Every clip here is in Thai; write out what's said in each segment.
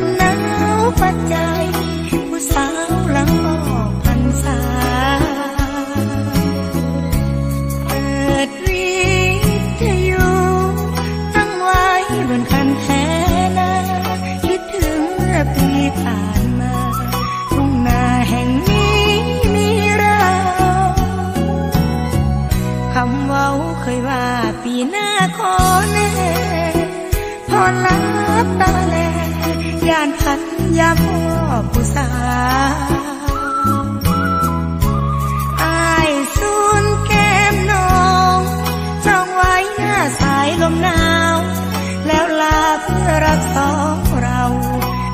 มหนาวปัจจัยผู้สาวหลังออกพรรษาเปิดวิทยุตั้งไว้บนคันแท้นาคิดถึงเมื่อปีผ่านมาทุ่งนาแห่งนี้มีเราคำเว้าเคยว่าปีหน้าขอแน่พอลับตาแล ย่านพันยาพ่อผู้สาอายสูนแก้มน้องจองไว้หน้าสายลมหนาว แล้วลาเพื่อรักสองเรา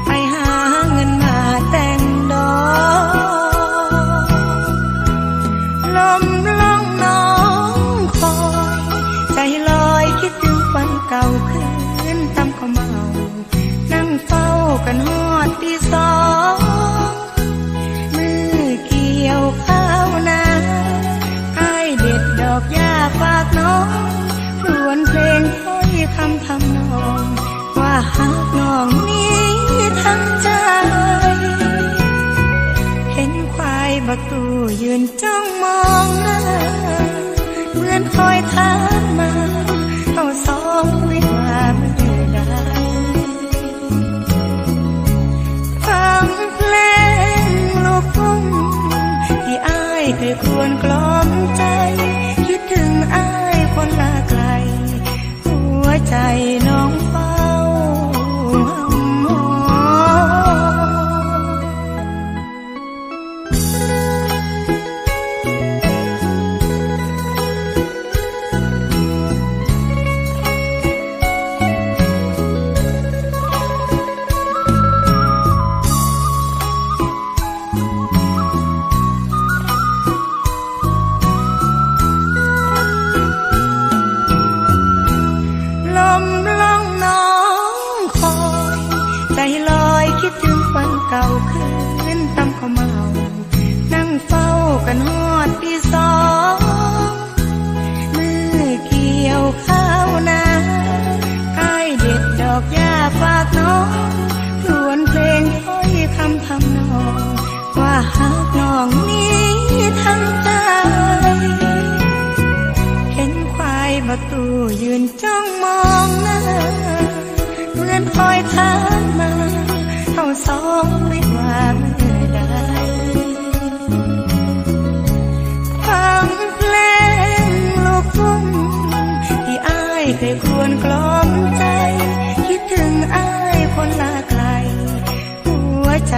ไปหาเงินมาแต่งดอกลม ตูยืนจ้องมองหน้าเหมือนคอยถามมาเอาสองวิวาเมื่อใดฟังเพลงลูกทุ่งที่อ้ายเคยควรกล่อมใจ คิดถึงอ้ายคนละไกล หัวใจ องนี้ทั้งใจ เห็นควายบักตูยืนจ้องมองหน้าเหมือนคอยถามมาเอาสองไม่ว่าเมื่อใดฟังเพลงลูกทุ่งที่อ้ายเคยควรกลอมใจ คิดถึงอ้ายคนละไกล หัวใจ